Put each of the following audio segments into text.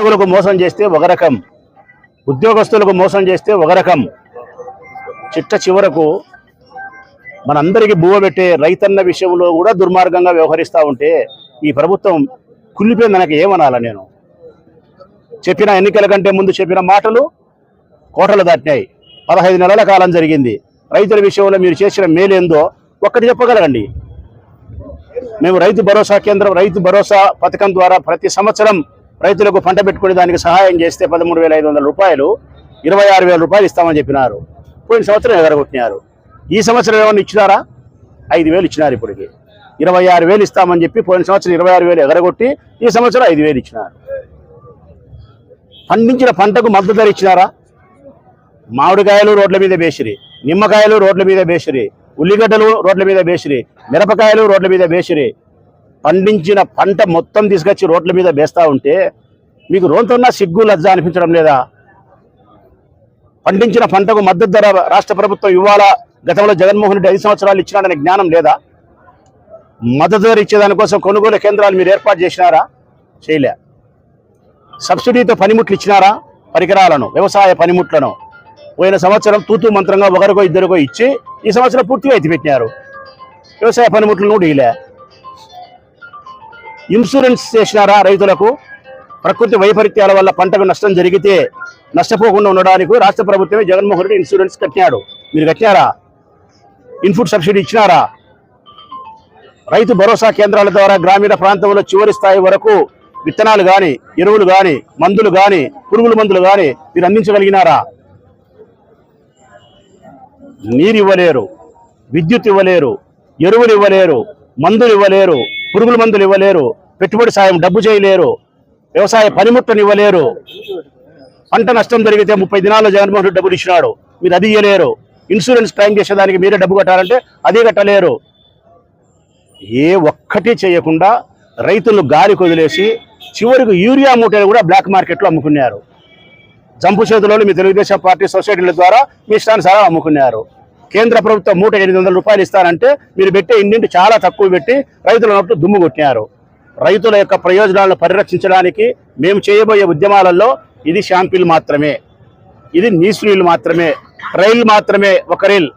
ఉద్యోగులకు మోసం చేస్తే ఒక రకం. ఉద్యోగస్తులకు మోసం చేస్తే ఒక రకం. చిట్ట చివరకు మనందరికీ బువ్వ పెట్టే రైతన్న విషయంలో కూడా దుర్మార్గంగా వ్యవహరిస్తూ ఉంటే ఈ ప్రభుత్వం కుళ్ళిపోయింది నాకు ఏమనాలా నేను? చెప్పిన ఎన్నికల కంటే ముందు చెప్పిన మాటలు కోటలు దాటినాయి. పదహైదు నెలల కాలం జరిగింది. రైతుల విషయంలో మీరు చేసిన మేలేందో ఒక్కటి చెప్పగలగండి మేము రైతు భరోసా కేంద్రం రైతు భరోసా పథకం ద్వారా ప్రతి సంవత్సరం రైతులకు పంట పెట్టుకునే దానికి సహాయం చేస్తే పదమూడు వేల ఐదు వందల రూపాయలు ఇరవై ఆరు వేల రూపాయలు ఇస్తామని చెప్పినారు. పోయిన సంవత్సరం ఎగరగొట్టినారు. ఈ సంవత్సరం ఏమైనా ఇచ్చినారా? ఐదు వేలు ఇచ్చినారు ఇప్పటికి. ఇరవై ఆరు వేలు ఇస్తామని చెప్పి పోయిన సంవత్సరం ఇరవై ఆరు వేలు ఎగరగొట్టి ఈ సంవత్సరం ఐదు వేలు ఇచ్చినారు. పండించిన పంటకు మద్దతు ధర ఇచ్చినారా? మామిడికాయలు రోడ్ల మీద బేసిరి నిమ్మకాయలు రోడ్ల మీద బేసిరి ఉల్లిగడ్డలు రోడ్ల మీద బేసిరి మిరపకాయలు రోడ్ల మీద బేసిరి పండించిన పంట మొత్తం తీసుకొచ్చి రోడ్ల మీద వేస్తా ఉంటే మీకు రోడ్డున్న సిగ్గు లజ్జ అనిపించడం లేదా? పండించిన పంటకు మద్దతు ధర రాష్ట్ర ప్రభుత్వం ఇవ్వాలా గతంలో జగన్మోహన్ రెడ్డి ఐదు సంవత్సరాలు ఇచ్చినాడనే జ్ఞానం లేదా? మద్దతు ధర ఇచ్చేదానికోసం కొనుగోలు కేంద్రాలు మీరు ఏర్పాటు చేసినారా? చేయలే. సబ్సిడీతో పనిముట్లు ఇచ్చినారా? పరికరాలను వ్యవసాయ పనిముట్లను. పోయిన సంవత్సరం తూతు మంత్రంగా ఒకరికో ఇద్దరికో ఇచ్చి ఈ సంవత్సరం పూర్తిగా ఎత్తిపెట్టినారు. వ్యవసాయ పనిముట్లను కూడా ఇలే ఇన్సూరెన్స్ చేసినారా రైతులకు? ప్రకృతి వైపరీత్యాల వల్ల పంటకు నష్టం జరిగితే నష్టపోకుండా ఉండడానికి రాష్ట్ర ప్రభుత్వమే జగన్మోహన్ రెడ్డి ఇన్సూరెన్స్ కట్టినాడు. మీరు కట్టినారా? Input subsidy ఇచ్చినారా? రైతు భరోసా కేంద్రాల ద్వారా గ్రామీణ ప్రాంతంలో చివరి స్థాయి వరకు విత్తనాలు కానీ ఎరువులు కానీ మందులు కానీ పురుగుల మందులు కానీ మీరు అందించగలిగినారా? నీరు ఇవ్వలేరు విద్యుత్ ఇవ్వలేరు ఎరువులు ఇవ్వలేరు మందులు ఇవ్వలేరు పురుగుల మందులు ఇవ్వలేరు పెట్టుబడి సాయం డబ్బు చేయలేరు. వ్యవసాయ పనిముట్లను ఇవ్వలేరు పంట నష్టం జరిగితే ముప్పై దినాల్లో జగన్మోహన్ రెడ్డి డబ్బులు ఇచ్చినాడు. మీరు అది ఇవ్వలేరు ఇన్సూరెన్స్ క్లైమ్ చేసేదానికి మీరే డబ్బు కట్టాలంటే అది కట్టలేరు. ఏ ఒక్కటి చేయకుండా రైతులను గాలి వదిలేసి చివరికి యూరియా మూటలు కూడా బ్లాక్ మార్కెట్లో అమ్ముకున్నారు. జంపు చేతులలో మీ తెలుగుదేశం పార్టీ సొసైటీల ద్వారా మీ ఇష్టానుసారం అమ్ముకున్నారు. కేంద్ర ప్రభుత్వం మూట ఎనిమిది వందల రూపాయలు ఇస్తానంటే మీరు పెట్టే ఇంటింటి చాలా తక్కువ పెట్టి రైతుల నోట్లు దుమ్ము కొట్టినారు. రైతుల యొక్క ప్రయోజనాలను పరిరక్షించడానికి మేము చేయబోయే ఉద్యమాలలో ఇది షాంపిల్ మాత్రమే. ఇది నీస్ రీల్ మాత్రమే. రైల్ మాత్రమే. ఒక రీల్.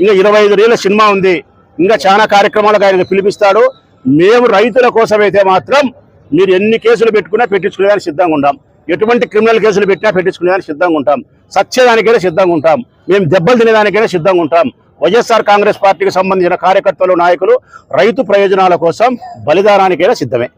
ఇంకా ఇరవై ఐదు రీల సినిమా ఉంది. ఇంకా చాలా కార్యక్రమాలకు ఆయన పిలిపిస్తాడు. మేము రైతుల కోసమైతే మాత్రం మీరు ఎన్ని కేసులు పెట్టుకున్నా పెట్టించుకునేదానికి సిద్ధంగా ఉంటాం. ఎటువంటి క్రిమినల్ కేసులు పెట్టినా పెట్టించుకునేదానికి సిద్ధంగా ఉంటాం. సత్యదానికైనా సిద్ధంగా ఉంటాం. మేము దెబ్బలు తినేదానికైనా సిద్ధంగా ఉంటాం. వైఎస్ఆర్ కాంగ్రెస్ పార్టీకి సంబంధించిన కార్యకర్తలు నాయకులు రైతు ప్రయోజనాల కోసం బలిదానానికైనా సిద్ధమే.